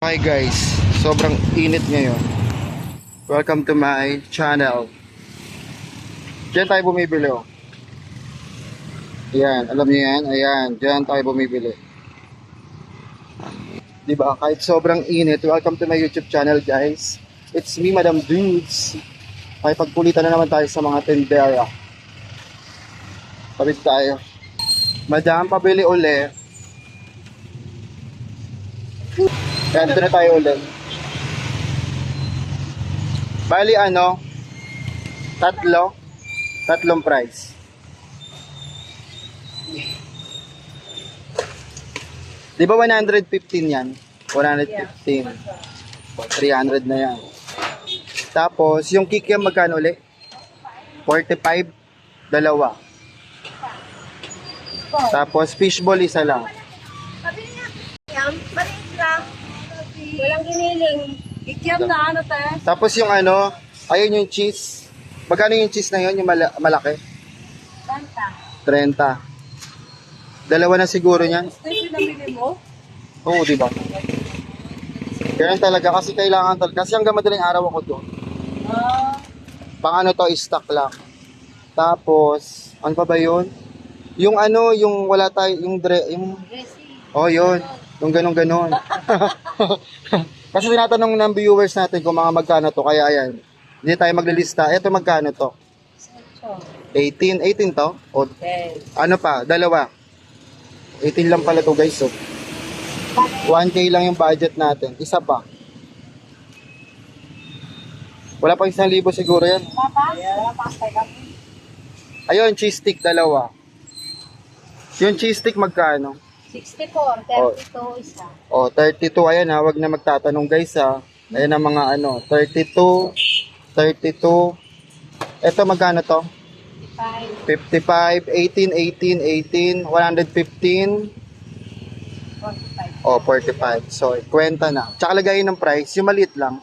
Hi guys, sobrang init ngayon. Welcome to my channel. Diyan tayo bumibili oh. Ayan, alam niyo yan? Ayan, diyan tayo bumibili. Di ba? Kahit sobrang init, welcome to my YouTube channel guys. It's me, Madam Dudes. Ay pagpulitan na naman tayo sa mga tendera. Pabit tayo. Madam, pabili uli. Kaya na tayo ulit. Bali ano, tatlo, tatlong price. Di ba 115 yan? 115. 300 na yan. Tapos, yung kikiam magkano ulit? 45, dalawa. Tapos, fishball isa lang. Yan, maliit lang. Walang giniling. Ikyam na ano te? Tapos yung ano, ayun yung cheese. Magkano yung cheese na yun, yung mala- malaki? Banta. 30. Dalawa na siguro niyan. Ito yung pinamili mo? Oo, di ba? Ganyan talaga kasi kailangan talaga. Kasi hanggang madaling araw ako doon. Ah, Pang ano to, stock lang. Tapos, ano pa ba yun? Yung ano, yung wala tayo, yung dre, yung, oh yun, yung ganun ganon kasi tinatanong ng viewers natin kung mga magkano to, kaya ayan, hindi tayo maglilista. Eto magkano to? Sancho. 18, 18 to? O. Ano pa? Dalawa. 18 lang pala to guys. So, 1K lang yung budget natin. Isa pa. Wala pang isang libo siguro yan. Wala pa Ayun, cheese stick dalawa. Yung cheese stick magkano? 64, 32 isa. O, 32. Ayan ha, wag na magtatanong guys ha. Ayan ang mga ano, 32, 32. Ito magkano to? 55, 55, 18, 18, 18, 115, 45. O, 45. So, kwenta na. Tsaka lagayin ng price, yung maliit lang.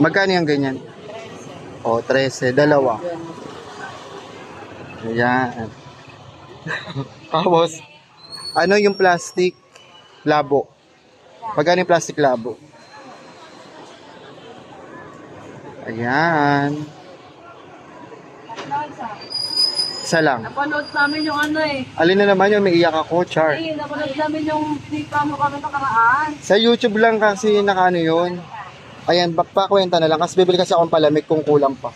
Magkano yung ganyan? O, 13. Dalawa. Ayan. Tapos, ano yung plastic labo? Magkano yung plastic labo? Ayan. Isa. Lang. Napanood namin yung ano eh. Alin na naman yung may iyak ako, Char? Ay, napanood namin yung pinipa mo kami nakaraan. Sa YouTube lang kasi nakaano yun. Ayan, pakwenta na lang. Kasi bibili kasi akong palamig kung kulang pa.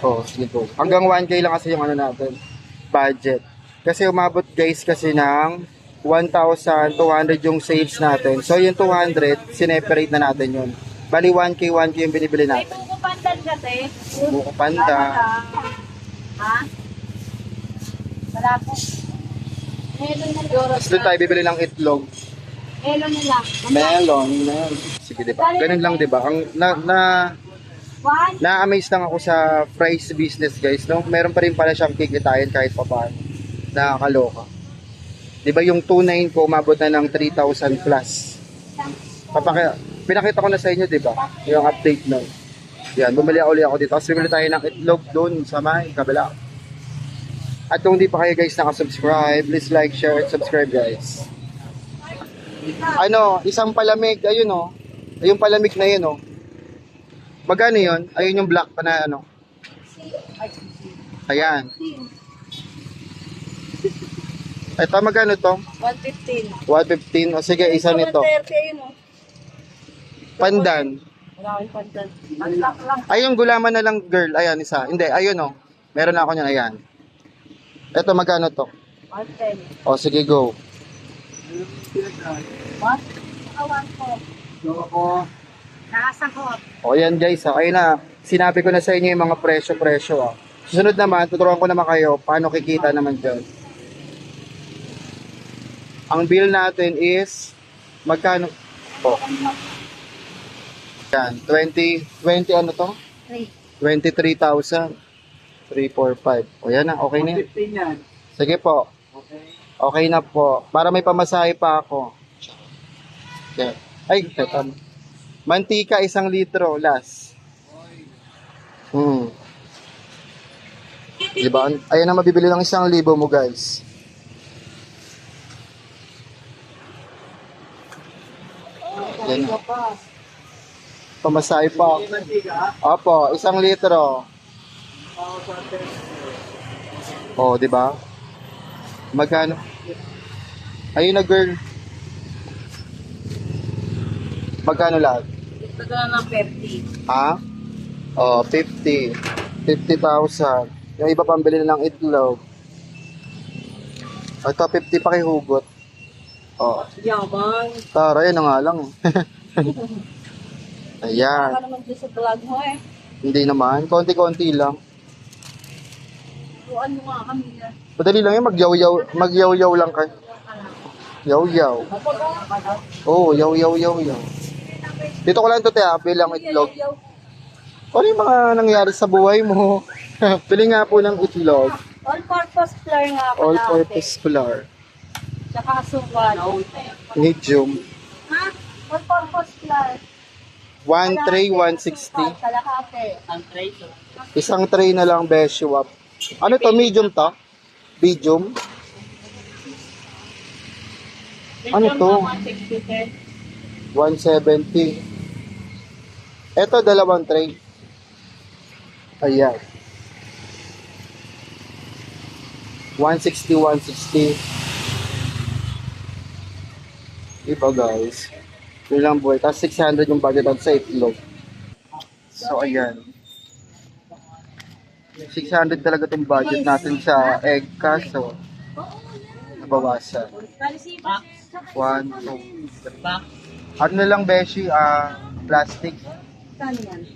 Oh, sige go. Hanggang 1K lang kasi yung ano natin. Budget. Kasi umabot guys kasi ng 1,200 yung sales natin. So yung 200, sineperate na natin yun. Bali 1K, 1K yung binibili May natin. buko pandan ka te. Buko. Ha? Wala po. Melon na lang. Tapos doon tayo bibili ng itlog. Melon na lang. Melon. melon. Sige, di ba? Ganun lang, di ba? Ang na, na na-amaze lang ako sa fries business guys, no? Meron pa rin pala siyang kikitain kahit pa paano. Nakakaloka. Di ba yung 2.9 ko umabot na ng 3,000 plus. Papaki pinakita ko na sa inyo, di ba? Yung update nun. Yan, bumili uli ako dito. Tapos bumili tayo ng itlog doon sa may kabila. At kung di pa kayo guys nakasubscribe, please like, share, and subscribe guys. Ano, isang palamig, ayun oh. Ayun palamig na yun oh. Magkano yun? Ayun yung black pa na ano. Ayan. Ito magkano to? 115. 115. O sige, isa nito. 130 yun oh. Pandan. Wala kang pandan. Lock lang. Ay, yung gulaman na lang, girl. Ayan, isa. Hindi, ayun oh. Meron na ako niyan, ayan. Ito magkano to? 110. O sige, go. What? Awan ko. Nakasangkot. O yan guys, ha. ayun na. Sinabi ko na sa inyo yung mga presyo-presyo. Ah. Susunod naman, tuturuan ko naman kayo paano kikita naman dyan. Ang bill natin is magkano? Oh. Yan, 20, 20 ano to? 3. 23,000. 345. O yan na, okay na yan. Sige po. Okay na po. Para may pamasahe pa ako. Okay. Ay, teka. Mantika, isang litro, last. Hmm. Diba? Ayan na mabibili ng isang libo mo, guys. Yan. Pamasahe pa. Opo, isang litro. Oh, di ba? Magkano? Ayun na girl. Magkano lahat? Ito na ng 50. Ha? Oh, 50. 50,000. Yung iba pambili na ng itlog. Ito, 50 pa hugot. Oh, Yaman. tara, yun na nga lang. Ayan. Baka naman dyan sa vlog mo eh. Hindi naman. Konti-konti lang. Tuan mo nga kami na. Madali lang yun. Magyaw-yaw. Magyaw-yaw lang kayo. Yaw-yaw. Oo, oh, yaw-yaw-yaw-yaw. Dito ko lang ito, te, ah, bilang itlog. Ano yung mga nangyari sa buhay mo? Pili nga po ng itlog. All-purpose flour nga pala. All-purpose flour. Tsaka asukal. Medium. Ha? All-purpose flour. One tray, 160. Kalahati. Ang tray to. Isang tray na lang, Beshiwap. Ano to? Medium to? Medium? Ano to? 170. Ito, dalawang tray. Ayan. 160, 160. Iba guys. Yun lang boy. Tapos 600 yung budget natin sa itlog. So, ayan. 600 talaga itong budget natin sa egg kaso nabawasan. 1, 2, Ano na lang, Beshi? Ah, plastic.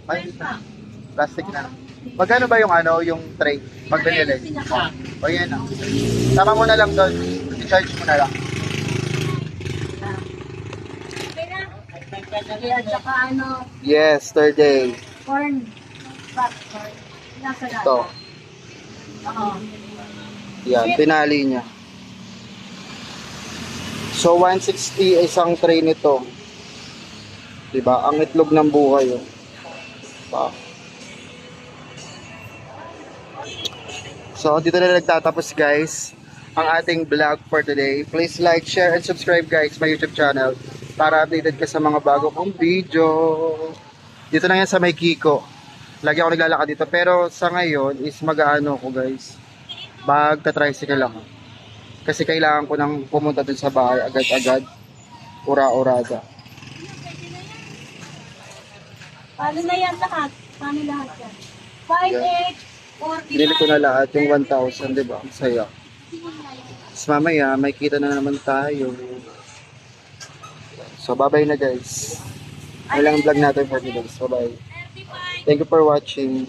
Ay, plastic na. Magkano ba yung ano, yung tray? Pag binili? O yan. Tama mo na lang doon. I-charge mo na lang. Kaya tsaka ano, Yesterday. corn. Back corn. Nasa lata. Ito. Oo. Yan, pinali niya. So, 160 isang tray nito. Diba? Ang itlog ng buhay. Oh. Diba? So, dito na nagtatapos guys ang ating vlog for today. Please like, share, and subscribe guys my YouTube channel para updated ka sa mga bago kong video. Dito na yan sa may Kiko. Lagi ako naglalakad dito. Pero sa ngayon is mag-ano ko guys. Magta-tricycle ako. Kasi kailangan ko nang pumunta dun sa bahay agad-agad. Ura-urada. Paano na yan lahat? Paano lahat yan? 5, 8, 40, Binili ko na lahat yung 1,000, di ba? Ang saya. Tapos mamaya, may kita na naman tayo. So, bye-bye na guys. Ilang vlog natin for today. So, bye. Thank you for watching.